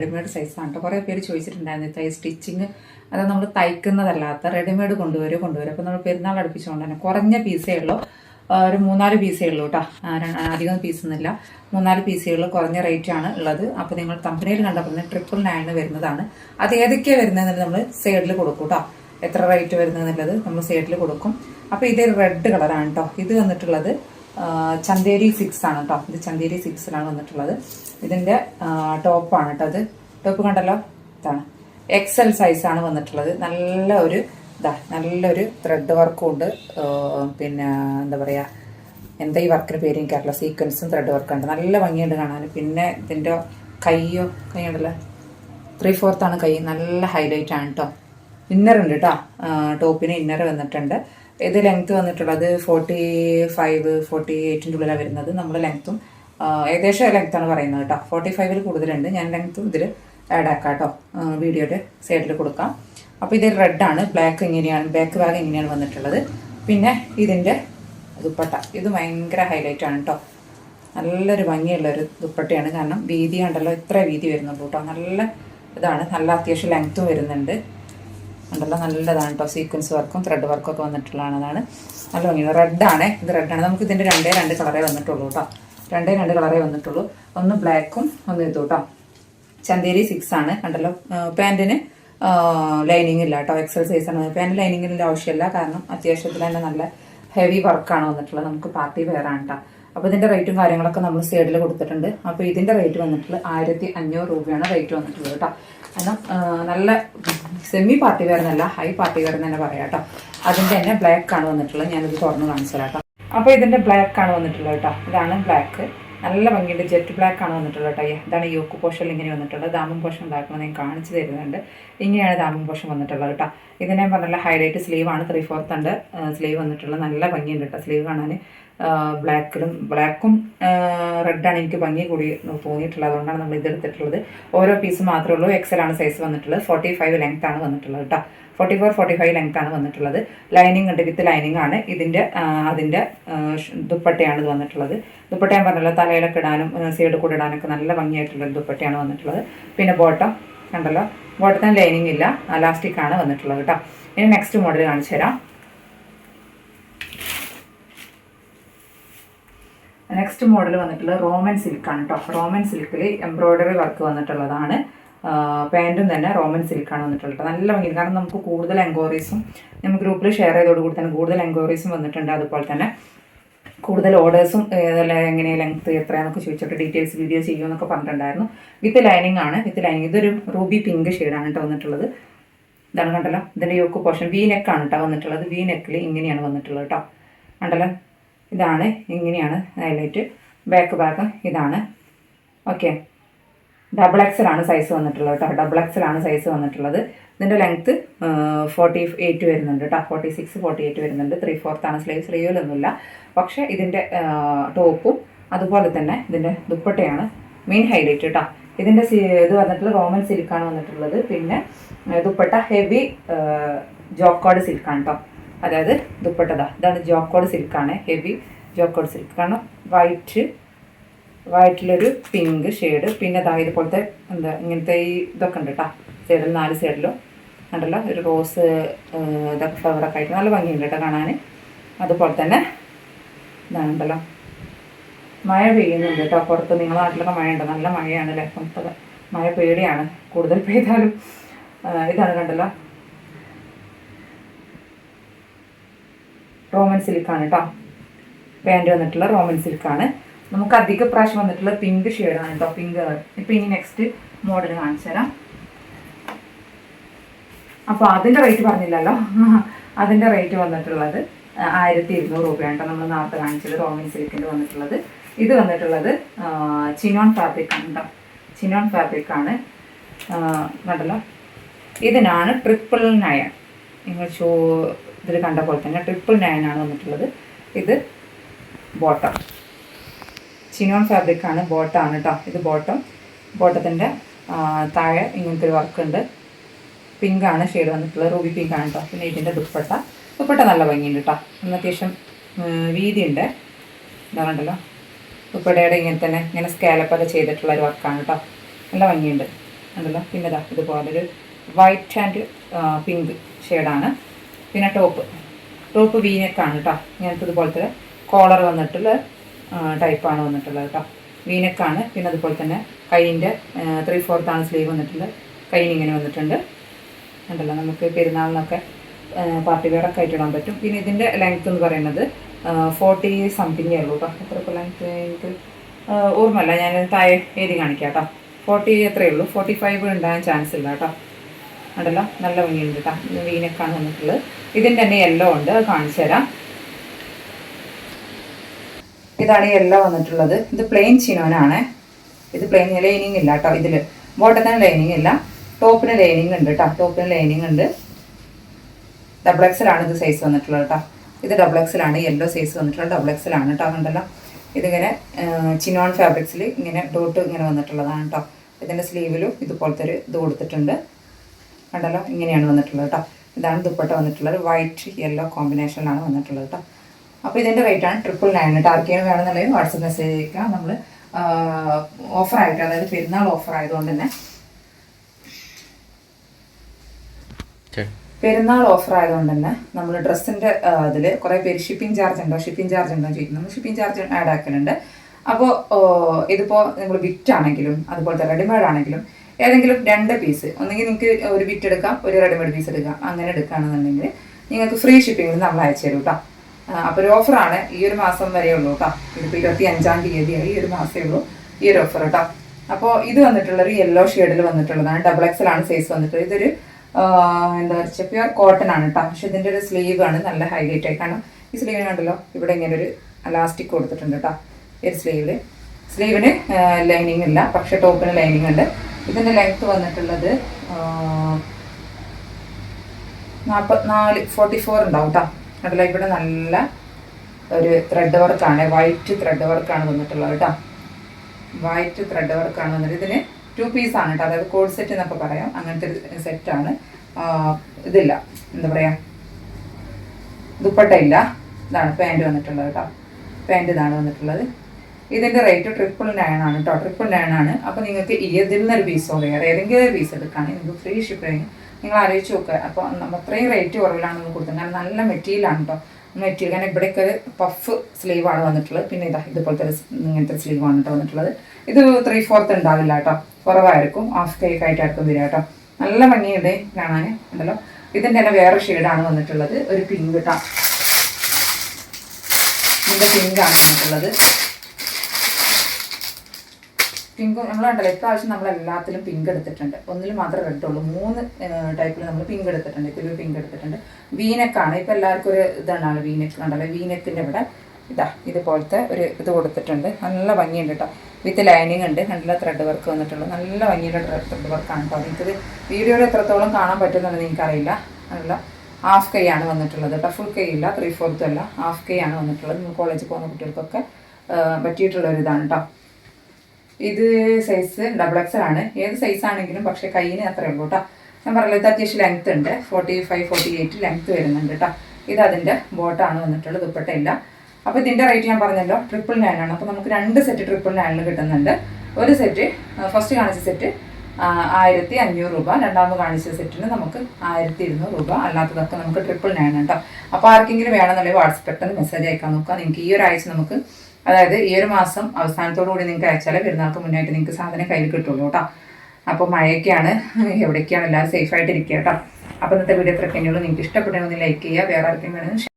Readymade സൈസാണ് കേട്ടോ കുറേ പേര് ചോദിച്ചിട്ടുണ്ടായിരുന്നു തൈ സ്റ്റിച്ചിങ് അത് നമ്മൾ തയ്ക്കുന്നതല്ലാത്ത റെഡിമെയ്ഡ് കൊണ്ടുവരും കൊണ്ടുവരും അപ്പോൾ നമ്മൾ പെരുന്നാൾ അടുപ്പിച്ചുകൊണ്ട് തന്നെ കുറഞ്ഞ പീസേ ഉള്ളൂ. ഒരു മൂന്നാൽ പീസേ ഉള്ളൂ കേട്ടോ അധികം പീസൊന്നുമില്ല മൂന്നാൽ പീസേ ഉള്ളൂ കുറഞ്ഞ റേറ്റ് ആണ് ഉള്ളത്. അപ്പോൾ നിങ്ങൾ കമ്പനിയിൽ കണ്ടപ്പോൾ ട്രിപ്പിൾ നയന് വരുന്നതാണ്. അത് ഏതൊക്കെയാണ് വരുന്നതെന്ന് നമ്മൾ സൈഡിൽ കൊടുക്കും കേട്ടോ എത്ര റേറ്റ് വരുന്നതെന്നുള്ളത് നമ്മൾ സൈഡിൽ കൊടുക്കും. അപ്പോൾ ഇത് റെഡ് കളറാണ് കേട്ടോ ഇത് വന്നിട്ടുള്ളത് ചന്തേരി സിക്സ് ആണ് കേട്ടോ ഇത് ചന്തേരി സിക്സിലാണ് വന്നിട്ടുള്ളത്. ഇതിന്റെ ടോപ്പാണ് കേട്ടോ അത് ടോപ്പ് കണ്ടല്ലോ? ഇതാണ്. എക്സൽ സൈസാണ് വന്നിട്ടുള്ളത്. നല്ല ഒരു ഇതാ നല്ലൊരു ത്രെഡ് വർക്കും ഉണ്ട്. പിന്നെ എന്താ പറയുക എന്താ ഈ വർക്കിന് പേര് എനിക്കറിയില്ല. സീക്വൻസും ത്രെഡ് വർക്കും ഉണ്ട്. നല്ല ഭംഗിയുണ്ട് കാണാൻ. പിന്നെ ഇതിന്റെ കൈയോ കൈ ഉണ്ടല്ലോ ത്രീ ഫോർത്താണ് കൈ. നല്ല ഹൈലൈറ്റ് ആണ് കേട്ടോ ഇന്നർ ഉണ്ട് കേട്ടോ ടോപ്പിന് ഇന്നർ വന്നിട്ടുണ്ട്. ഇത് ലെങ്ത് വന്നിട്ടുള്ളത് ഫോർട്ടി ഫൈവ് ഫോർട്ടി എയ്റ്റിന്റെ ഉള്ളിലാണ് വരുന്നത്. നമ്മൾ ലെങ്ത്തും ഏകദേശം ലെങ്ത്താണ് പറയുന്നത് കേട്ടോ ഫോർട്ടി ഫൈവിൽ കൂടുതലുണ്ട്. ഞാൻ ലെങ്ത്തും ഇതിൽ ആഡ് ആക്കാം കേട്ടോ വീഡിയോയുടെ സൈഡിൽ കൊടുക്കാം. അപ്പോൾ ഇത് റെഡാണ് ബ്ലാക്ക് ഇങ്ങനെയാണ് ബാക്ക് ബാഗ് ഇങ്ങനെയാണ് വന്നിട്ടുള്ളത്. പിന്നെ ഇതിന്റെ ദുപ്പട്ട. ഇത് ഭയങ്കര ഹൈലൈറ്റ് ആണ് കേട്ടോ നല്ലൊരു ഭംഗിയുള്ള ഒരു ദുപ്പട്ടയാണ്. കാരണം വീതി ഉണ്ടല്ലോ ഇത്ര വീതി വരുന്നുള്ളൂ കേട്ടോ നല്ല ഇതാണ്. നല്ല അത്യാവശ്യം ലെങ്ത്തും വരുന്നുണ്ട്. ഉണ്ടല്ലോ നല്ലതാണ് കേട്ടോ സീക്വൻസ് വർക്കും ത്രെഡ് വർക്കും ഒക്കെ വന്നിട്ടുള്ളതാണ് നല്ല ഭംഗിയാണ് റെഡാണ് ഇത് റെഡാണ് നമുക്ക് ഇതിന്റെ രണ്ടേ രണ്ട് കളറേ വന്നിട്ടുള്ളൂ കേട്ടോ രണ്ടേ രണ്ട് കളറേ വന്നിട്ടുള്ളൂ. ഒന്ന് ബ്ലാക്കും ഒന്ന് ഇതും കേട്ടോ ചന്തേരി സിക്സ് ആണ്. കണ്ടല്ലോ? പാന്റിന് ലൈനിങ് ഇല്ല കേട്ടോ എക്സൽ സൈസ് ആണ്. പാന്റ് ലൈനിങ്ങിന്റെ ആവശ്യമില്ല. കാരണം അത്യാവശ്യത്തിൽ തന്നെ നല്ല ഹെവി വർക്കാണ് വന്നിട്ടുള്ളത്. നമുക്ക് പാർട്ടി വേറാണ് കേട്ടോ അപ്പോൾ ഇതിന്റെ റേറ്റും കാര്യങ്ങളൊക്കെ നമ്മൾ സൈഡിൽ കൊടുത്തിട്ടുണ്ട്. അപ്പോൾ ഇതിന്റെ റേറ്റ് വന്നിട്ടുള്ളത് ആയിരത്തി അഞ്ഞൂറ് രൂപയാണ് റേറ്റ് വന്നിട്ടുള്ളത് കേട്ടോ കാരണം നല്ല സെമി പാർട്ടി വെയർ എന്നല്ല ഹൈ പാർട്ടി വെയർ എന്ന് തന്നെ പറയാം കേട്ടോ. അതിന്റെ തന്നെ ബ്ലാക്ക് ആണ് വന്നിട്ടുള്ളത്. ഞാനിത് തുറന്ന് കാണിച്ചു കേട്ടോ. അപ്പോൾ ഇതിന്റെ ബ്ലാക്ക് ആണ് വന്നിട്ടുള്ളത് കേട്ടോ. ഇതാണ് ബ്ലാക്ക് നല്ല ഭംഗിയുണ്ട്. ജെറ്റ് ബ്ലാക്ക് ആണ് വന്നിട്ടുള്ളത് കേട്ടോ. ഇതാണ് യോക്ക് പോഷൻ ഇങ്ങനെ വന്നിട്ടുള്ളത്. ദാമൻ പോഷൻ ഉണ്ടാക്കുന്നത് ഞാൻ കാണിച്ചു തരുന്നുണ്ട്. ഇങ്ങനെയാണ് ദാമൻ പോഷൻ വന്നിട്ടുള്ളത് കേട്ടോ. ഇതിനെ പറഞ്ഞാൽ ഹൈലൈറ്റ് സ്ലീവാണ് ത്രീ ഫോർത്ത് ഉണ്ട്. സ്ലീവ് വന്നിട്ടുള്ളത്. നല്ല ഭംഗിയുണ്ട് കേട്ടോ. സ്ലീവ് കാണാൻ ബ്ലാക്കിലും ബ്ലാക്കും റെഡാണ് എനിക്ക് ഭംഗി കൂടി തോന്നിയിട്ടുള്ളത്. അതുകൊണ്ടാണ് നമ്മൾ ഇതെടുത്തിട്ടുള്ളത് ഓരോ പീസ് മാത്രമേ ഉള്ളൂ. എക്സൽ ആണ് സൈസ് വന്നിട്ടുള്ളത്. ഫോർട്ടി ഫൈവ് ലെങ്ത് ആണ് വന്നിട്ടുള്ളത് കേട്ടോ forty four forty five length ആണ് വന്നിട്ടുള്ളത്. ലൈനിങ് ഉണ്ട് വിത്ത് ലൈനിങ് ആണ്. ഇതിന്റെ അതിന്റെ ദുപ്പട്ടയാണ് ഇത് വന്നിട്ടുള്ളത്. ദുപ്പട്ട ഞാൻ പറഞ്ഞല്ലോ തലയിലൊക്കെ ഇടാനും സൈഡ് കൂടെ ഇടാനൊക്കെ നല്ല ഭംഗിയായിട്ടുള്ള ദുപ്പട്ടയാണ് വന്നിട്ടുള്ളത്. പിന്നെ ബോട്ടം കണ്ടല്ലോ? ബോട്ടത്തിന് ലൈനിങ് ഇല്ല. അലാസ്റ്റിക് ആണ് വന്നിട്ടുള്ളത് കേട്ടോ ഇനി നെക്സ്റ്റ് മോഡൽ കാണിച്ചു തരാം. നെക്സ്റ്റ് മോഡൽ വന്നിട്ടുള്ളത് റോമൻ സിൽക്കാണ് കേട്ടോ റോമൻ സിൽക്കിൽ എംബ്രോയ്ഡറി വർക്ക് വന്നിട്ടുള്ളതാണ്. പാന്റും തന്നെ റോമൻ സിൽക്കാണ് വന്നിട്ടുള്ളത് നല്ല ഭംഗി കാരണം നമുക്ക് കൂടുതൽ എൻക്വയറീസും നമ്മൾ ഗ്രൂപ്പിൽ ഷെയർ ചെയ്തോടുകൂടി തന്നെ കൂടുതൽ എൻക്വയറീസും വന്നിട്ടുണ്ട്. അതുപോലെ തന്നെ കൂടുതൽ ഓർഡേഴ്സും എങ്ങനെ ലെങ്ത് എത്രയാന്നൊക്കെ ചോദിച്ചിട്ട് ഡീറ്റെയിൽസ് വീഡിയോ ചെയ്യുമെന്നൊക്കെ പറഞ്ഞിട്ടുണ്ടായിരുന്നു. വിത്ത് ലൈനിങ് ആണ്. വിത്ത് ലൈനിങ് ഇതൊരു റൂബി പിങ്ക് ഷെയ്ഡാണ് കേട്ടോ വന്നിട്ടുള്ളത്. ഇതാണ് കണ്ടല്ലോ ഇതിന്റെ യോക്ക് പോർഷൻ. വി നെക്കാണ് കേട്ടോ വന്നിട്ടുള്ളത്. വി നെക്കിൽ ഇങ്ങനെയാണ് വന്നിട്ടുള്ളത് കേട്ടോ കണ്ടല്ലോ? ഇതാണ്. ഇങ്ങനെയാണ് ഹൈലൈറ്റ് ബാക്ക് ഭാഗം ഇതാണ്. ഓക്കെ ഡബിൾ എക്സലാണ് സൈസ് വന്നിട്ടുള്ളത് കേട്ടോ. ഡബിൾ എക്സലാണ് സൈസ് വന്നിട്ടുള്ളത്. ഇതിന്റെ ലെങ്ത്ത് ഫോർട്ടി എയ്റ്റ് വരുന്നുണ്ട് കേട്ടോ. ഫോർട്ടി സിക്സ് ഫോർട്ടി എയ്റ്റ് വരുന്നുണ്ട്. ത്രീ ഫോർത്ത് ആണ് സ്ലീവ് സ്ലീവിലൊന്നുമില്ല പക്ഷേ ഇതിന്റെ ടോപ്പും അതുപോലെ തന്നെ ഇതിന്റെ ദുപ്പട്ടയാണ് മെയിൻ ഹൈലൈറ്റ് കേട്ടോ. ഇതിന്റെ ഇത് വന്നിട്ടുള്ള റോമൻ സിൽക്കാണ് വന്നിട്ടുള്ളത്. പിന്നെ ദുപ്പട്ട ഹെവി ജോക്കോഡ് സിൽക്കാണ് കേട്ടോ. അതായത് ദുപ്പട്ടതാ ഇതാണ് ജോക്കോഡ് സിൽക്കാണ് ഹെവി ജോക്കോഡ് സിൽക്ക് കാരണം വൈറ്റ് വൈറ്റിലൊരു പിങ്ക് ഷെയ്ഡ് പിന്നെ ദാ ഇതുപോലത്തെ എന്താ ഇങ്ങനത്തെ ഈ ഇതൊക്കെ ഉണ്ട് കേട്ടോ സൈഡിൽ നാല് സൈഡിലും ഉണ്ടല്ലോ ഒരു റോസ് ഇതൊക്കെ ഫ്ലവറൊക്കെ ആയിട്ട് നല്ല ഭംഗിയുണ്ട് കേട്ടോ കാണാൻ അതുപോലെ തന്നെ ഇതാണുണ്ടല്ലോ മഴ പെയ്യുന്നുണ്ട് കേട്ടോ പുറത്ത് നിങ്ങളുടെ നാട്ടിലൊക്കെ മഴയുണ്ട്? നല്ല മഴയാണ് അല്ലേ മഴ പേടിയാണ്. കൂടുതൽ പെയ്താലും ഇതാണ് കണ്ടല്ലോ. റോമൻ സിൽക്കാണ് കേട്ടോ പാന്റ് വന്നിട്ടുള്ള റോമൻ സിൽക്കാണ് നമുക്ക് അധിക പ്രാവശ്യം വന്നിട്ടുള്ള പിങ്ക് ഷെയ്ഡാണ് കേട്ടോ പിങ്ക് കളർ ഇപ്പം ഇനി നെക്സ്റ്റ് മോഡൽ കാണിച്ചു തരാം. അപ്പോൾ അതിന്റെ റേറ്റ് പറഞ്ഞില്ലല്ലോ. അതിന്റെ റേറ്റ് വന്നിട്ടുള്ളത് ആയിരത്തി ഇരുന്നൂറ് രൂപയാണ് കേട്ടോ നമ്മൾ നേരത്തെ കാണിച്ചത് റോമൻ സിൽക്കിന്റെ വന്നിട്ടുള്ളത്. ഇത് വന്നിട്ടുള്ളത് ചിനോൺ ഫാബ്രിക് ആണ് കേട്ടോ ചിനോൺ ഫാബ്രിക് ആണ്. കണ്ടല്ലോ? ഇതിനാണ് ട്രിപ്പിൾ നയൻ നിങ്ങൾ ഷോ ഇതിൽ കണ്ട പോലെ തന്നെ ട്രിപ്പിൾ നയൻ ആണ് വന്നിട്ടുള്ളത്. ഇത് ബോട്ടം ചിനോൺ ഫാബ്രിക് ആണ് ബോട്ടമാണ് കേട്ടോ ഇത് ബോട്ടം ബോട്ടത്തിന്റെ താഴെ ഇങ്ങനത്തെ ഒരു വർക്ക് ഉണ്ട്. പിങ്ക് ആണ് ഷെയ്ഡ് വന്നിട്ടുള്ളത്. റൂബി പിങ്ക് ആണ് കേട്ടോ പിന്നെ ഇതിന്റെ ദുപ്പട്ട. ദുപ്പട്ട നല്ല ഭംഗിയുണ്ട് കേട്ടോ ഒന്ന് അത്യാവശ്യം വീതി ഉണ്ട് ഇതാ കണ്ടല്ലോ ദുപ്പട്ടയുടെ ഇങ്ങനെ തന്നെ ഇങ്ങനെ സ്കാലപ്പൊക്കെ ചെയ്തിട്ടുള്ള ഒരു വർക്കാണ് കേട്ടോ നല്ല ഭംഗിയുണ്ട്. ഉണ്ടല്ലോ? പിന്നെ ഇതാ ഇതുപോലൊരു വൈറ്റ് ആൻഡ് പിങ്ക് ഷെയ്ഡാണ് പിന്നെ ടോപ്പ് ടോപ്പ് വീനെക്കാണ് കേട്ടോ ഇങ്ങനത്തെ ഇതുപോലത്തെ കോളർ വന്നിട്ടുള്ള ടൈപ്പാണ് വന്നിട്ടുള്ളത് കേട്ടോ വീനെക്കാണ് പിന്നെ അതുപോലെ തന്നെ കൈയിന്റെ ത്രീ ഫോർത്താണ് സ്ലീവ് വന്നിട്ടുള്ളത് കൈയിന് ഇങ്ങനെ വന്നിട്ടുണ്ട്. ഉണ്ടല്ലോ നമുക്ക് പെരുന്നാളിനൊക്കെ പാർട്ടി ആയിട്ടിടാൻ ആയിട്ട് ഇടാൻ പറ്റും. പിന്നെ ഇതിന്റെ ലെങ്ത് എന്ന് പറയുന്നത് ഫോർട്ടി സംതിങ്ങേ ഉള്ളൂ കേട്ടോ എത്ര ലെങ്ത് എനിക്ക് ഓർമ്മല്ല ഞാൻ താഴെ എഴുതി കാണിക്കാം കേട്ടോ ഫോർട്ടി എത്രയേ ഉള്ളൂ. ഫോർട്ടി ഫൈവ് ഉണ്ടാകാൻ ചാൻസ് ഇല്ല കേട്ടോ ഉണ്ടല്ലോ നല്ല ഭംഗിയുണ്ട് കേട്ടോ വീനക്കാണ് വന്നിട്ടുള്ളത്. ഇതിന് തന്നെ യെല്ലോ ഉണ്ട്. അത് കാണിച്ചു തരാം. ഇതാണ് യെല്ലോ വന്നിട്ടുള്ളത്. ഇത് പ്ലെയിൻ ചിനോനാണ് ഇത് പ്ലെയിൻ ലൈനിങ് ഇല്ല കേട്ടോ ഇതിൽ ബോട്ടത്തിന് ലൈനിങ് ഇല്ല. ടോപ്പിന് ലൈനിങ് ഉണ്ട് കേട്ടോ ടോപ്പിന് ലൈനിങ് ഉണ്ട്. ഡബിൾ എക്സലാണ് ഇത് സൈസ് വന്നിട്ടുള്ളത് കേട്ടോ ഇത് ഡബിൾ എക്സലാണ് യെല്ലോ സൈസ് വന്നിട്ടുള്ളത് ഡബിൾ എക്സലാണ് കേട്ടോ കണ്ടല്ലോ? ഇതിങ്ങനെ ചിനോൺ ഫാബ്രിക്സിൽ ഇങ്ങനെ ഡോട്ട് ഇങ്ങനെ വന്നിട്ടുള്ളതാണ് കേട്ടോ ഇതിന്റെ സ്ലീവിലും ഇതുപോലത്തെ ഒരു ഇത് കൊടുത്തിട്ടുണ്ട്. കണ്ടല്ലോ? ഇങ്ങനെയാണ് വന്നിട്ടുള്ളത് കേട്ടോ ഇതാണ് ദുപ്പട്ട വന്നിട്ടുള്ളത്. വൈറ്റ് യെല്ലോ കോമ്പിനേഷനിലാണ് വന്നിട്ടുള്ളത് കേട്ടോ അപ്പോൾ ഇതിന്റെ റേറ്റ് ആണ് ട്രിപ്പിൾ നയൻ കേട്ടോ ആർക്കെങ്കിലും വേണമെന്നുണ്ടെങ്കിൽ വാട്സപ്പ് മെസ്സേജ് അയക്കാം നമ്മൾ ഓഫറായിട്ട് അതായത് പെരുന്നാൾ ഓഫർ ആയതുകൊണ്ട് തന്നെ പെരുന്നാൾ ഓഫർ ആയതുകൊണ്ട് തന്നെ നമ്മൾ ഡ്രസ്സിന്റെ അതിൽ കുറേ പേര് ഷിപ്പിംഗ് ചാർജ് ഉണ്ടോ? ഷിപ്പിംഗ് ചാർജ് ഉണ്ടോ എന്ന് ചോദിക്കും. നമ്മൾ ഷിപ്പിംഗ് ചാർജ് ആഡ് ആക്കുന്നുണ്ട് അപ്പോൾ ഇതിപ്പോൾ നിങ്ങൾ വിറ്റ് ആണെങ്കിലും അതുപോലത്തെ റെഡിമെയ്ഡ് ആണെങ്കിലും ഏതെങ്കിലും രണ്ട് പീസ് ഒന്നെങ്കിൽ നിങ്ങൾക്ക് ഒരു ബിറ്റ് എടുക്കാം ഒരു റെഡിമെയ്ഡ് പീസ് എടുക്കാം. അങ്ങനെ എടുക്കുകയാണെന്നുണ്ടെങ്കിൽ നിങ്ങൾക്ക് ഫ്രീ ഷിപ്പിംഗിൽ നമ്മൾ അയച്ചു തരും കേട്ടോ അപ്പോൾ ഒരു ഓഫറാണ് ഈ ഒരു മാസം വരെ ഉള്ളൂ കേട്ടോ ഇതിപ്പോൾ ഇരുപത്തി അഞ്ചാം തീയതിയായി ഈ ഒരു മാസമേ ഉള്ളൂ ഈ ഒരു ഓഫർ കേട്ടോ അപ്പോൾ ഇത് വന്നിട്ടുള്ള വന്നിട്ടുള്ളൊരു യെല്ലോ ഷെയ്ഡിൽ വന്നിട്ടുള്ളതാണ്. ഡബിൾ എക്സൽ ആണ് സൈസ് വന്നിട്ടുള്ളത്. ഇതൊരു എന്താ പറയുക പ്യുവർ കോട്ടൺ ആണ് കേട്ടോ പക്ഷെ ഇതിന്റെ ഒരു സ്ലീവ് ആണ് നല്ല ഹൈലൈറ്റ് ആയി. കാരണം ഈ സ്ലീവിന് കണ്ടല്ലോ ഇവിടെ ഇങ്ങനെ ഒരു ലാസ്റ്റിക് കൊടുത്തിട്ടുണ്ട് കേട്ടോ ഈ ഒരു സ്ലീവിൽ സ്ലീവിന് ലൈനിങ് ഇല്ല. പക്ഷെ ടോപ്പിന് ലൈനിങ് ഉണ്ട്. ഇതിന്റെ ലെങ്ത് വന്നിട്ടുള്ളത് നാൽപ്പത്തിനാല് ഫോർട്ടി ഫോർ ഉണ്ടാവും കേട്ടോ കണ്ടല്ലോ ഇവിടെ നല്ല ഒരു ത്രെഡ് വർക്കാണ് വൈറ്റ് ത്രെഡ് വർക്കാണ് വന്നിട്ടുള്ളത് കേട്ടോ വൈറ്റ് ത്രെഡ് വർക്കാണ് വന്നിട്ട് ഇതിന് ടു പീസ് ആണ് കേട്ടോ അതായത് കോഡ് സെറ്റ് എന്നൊക്കെ പറയാം. അങ്ങനത്തെ ഒരു സെറ്റാണ് ഇതില്ല. എന്താ പറയുക ദുപ്പട്ട ഇല്ല. ഇതാണ് പാന്റ് വന്നിട്ടുള്ളത് കേട്ടോ പാന്റ് ഇതാണ് വന്നിട്ടുള്ളത്. ഇതിന്റെ റേറ്റ് ട്രിപ്പിൾ നയൻ ആണ് കേട്ടോ ട്രിപ്പിൾ നയൻ ആണ്. അപ്പോൾ നിങ്ങൾക്ക് ഇതിൽ നിന്നൊരു പീസോ വേറെ ഏതെങ്കിലും ഒരു പീസ് എടുക്കുകയാണെങ്കിൽ നിങ്ങൾക്ക് ഫ്രീ ഷിപ്പിംഗ് നിങ്ങൾ ആലോചിച്ച് നോക്കുക അപ്പോൾ നമ്മൾ അത്രയും റേറ്റ് കുറവിലാണ് നമ്മൾ കൊടുത്തത്. കാരണം നല്ല മെറ്റീരിയലാണ് കേട്ടോ മെറ്റീരിയൽ കാരണം ഇവിടേക്ക് ഒരു പഫ് സ്ലീവാണ് വന്നിട്ടുള്ളത്. പിന്നെ ഇതാ ഇതുപോലത്തെ ഒരു ഇങ്ങനത്തെ ഇങ്ങനത്തെ സ്ലീവാണ് കേട്ടോ വന്നിട്ടുള്ളത്. ഇത് ത്രീ ഫോർത്ത് ഉണ്ടാവില്ല കേട്ടോ കുറവായിരിക്കും. ഹാഫ് കേക്ക് ആയിട്ടായിരിക്കും വരിക കേട്ടോ നല്ല ഭംഗിയുണ്ട് കാണാൻ ഉണ്ടല്ലോ. ഇതിന്റെ തന്നെ വേറെ ഷെയ്ഡാണ് വന്നിട്ടുള്ളത്. ഒരു പിങ്ക് കേട്ടോ ഇതിന്റെ പിങ്കാണ് വന്നിട്ടുള്ളത്. പിങ്ക് നമ്മൾ നമ്മളുണ്ടല്ലോ ഇപ്രാവശ്യം നമ്മൾ എല്ലാത്തിലും പിങ്ക് എടുത്തിട്ടുണ്ട്. ഒന്നിൽ മാത്രമേ റെഡ് ഉള്ളൂ. മൂന്ന് ടൈപ്പിൽ നമ്മൾ പിങ്ക് എടുത്തിട്ടുണ്ട്. ഇതിൽ പിങ്ക് എടുത്തിട്ടുണ്ട്. വീനക്കാണ് ഇപ്പം എല്ലാവർക്കും ഒരു ഇതാണ് വീനക്ക് ഉണ്ടല്ലോ വീനക്കിന്റെ ഇവിടെ ഇതാ ഇതുപോലത്തെ ഒരു ഇത് കൊടുത്തിട്ടുണ്ട്. നല്ല ഭംഗിയുണ്ട് കേട്ടോ വിത്ത് ലൈനിങ് ഉണ്ട്. നല്ല ത്രെഡ് വർക്ക് വന്നിട്ടുള്ളൂ. നല്ല ഭംഗിയുള്ള ത്രെഡ് വർക്കാണ് കേട്ടോ എനിക്കിത് വീഡിയോയിൽ എത്രത്തോളം കാണാൻ പറ്റുന്നുണ്ടെന്ന് എനിക്കറിയില്ല നല്ല ഹാഫ് കൈ ആണ് വന്നിട്ടുള്ളത് കേട്ടോ ഫുൾ കൈ ഇല്ല. ത്രീ ഫോർത്തും അല്ല. ഹാഫ് കൈ ആണ് വന്നിട്ടുള്ളത്. നിങ്ങൾ കോളേജിൽ പോകുന്ന കുട്ടികൾക്കൊക്കെ പറ്റിയിട്ടുള്ള ഒരു ഇതാണ് കേട്ടോ ഇത് സൈസ് ഡബിൾ എക്സൽ ആണ്. ഏത് സൈസ് ആണെങ്കിലും പക്ഷെ കയ്യിന് അത്രയേ ഉള്ളൂ കേട്ടോ ഞാൻ പറഞ്ഞത് ഇത് അത്യാവശ്യം ലെങ്ത് ഉണ്ട്. Forty five forty eight length വരുന്നുണ്ട് കേട്ടോ ഇത് അതിന്റെ ബോട്ടാണ് വന്നിട്ടുള്ളത് ദുപ്പട്ടയില്ല. അപ്പോൾ ഇതിന്റെ റേറ്റ് ഞാൻ പറഞ്ഞല്ലോ ട്രിപ്പിൾ നയൻ ആണ്. അപ്പോൾ നമുക്ക് രണ്ട് സെറ്റ് ട്രിപ്പിൾ നയനിൽ കിട്ടുന്നുണ്ട്. ഒരു സെറ്റ് ഫസ്റ്റ് കാണിച്ച സെറ്റ് ആയിരത്തി അഞ്ഞൂറ് രൂപ. രണ്ടാമത് കാണിച്ച സെറ്റിന് നമുക്ക് ആയിരത്തി ഇരുന്നൂറ് രൂപ. അല്ലാത്തതൊക്കെ നമുക്ക് ട്രിപ്പിൾ നയൻ കേട്ടോ അപ്പോൾ ആർക്കെങ്കിലും വേണമെന്നുണ്ടെങ്കിൽ വാട്സപ്പ് പെട്ടെന്ന് മെസ്സേജ് അയക്കാൻ നോക്കുക നിങ്ങൾക്ക് ഈ ഒരാഴ്ച നമുക്ക് അതായത് ഈ ഒരു മാസം അവസാനത്തോടു കൂടി നിങ്ങൾക്ക് അയച്ചാലേ പെരുന്നാൾക്ക് മുന്നായിട്ട് നിങ്ങൾക്ക് സാധനം കയ്യിൽ കിട്ടുള്ളൂ കേട്ടോ. അപ്പോൾ മഴയൊക്കെയാണ്. എവിടേക്കാണ് എല്ലാവരും സേഫായിട്ട് ഇരിക്കുക കേട്ടോ. അപ്പോൾ ഇന്നത്തെ വീഡിയോ ഇത്രയൊക്കെ നിങ്ങൾക്ക് ഇഷ്ടപ്പെട്ടെങ്കിൽ ലൈക്ക് ചെയ്യുക. വേറെ ആർക്കും വേണമെങ്കിൽ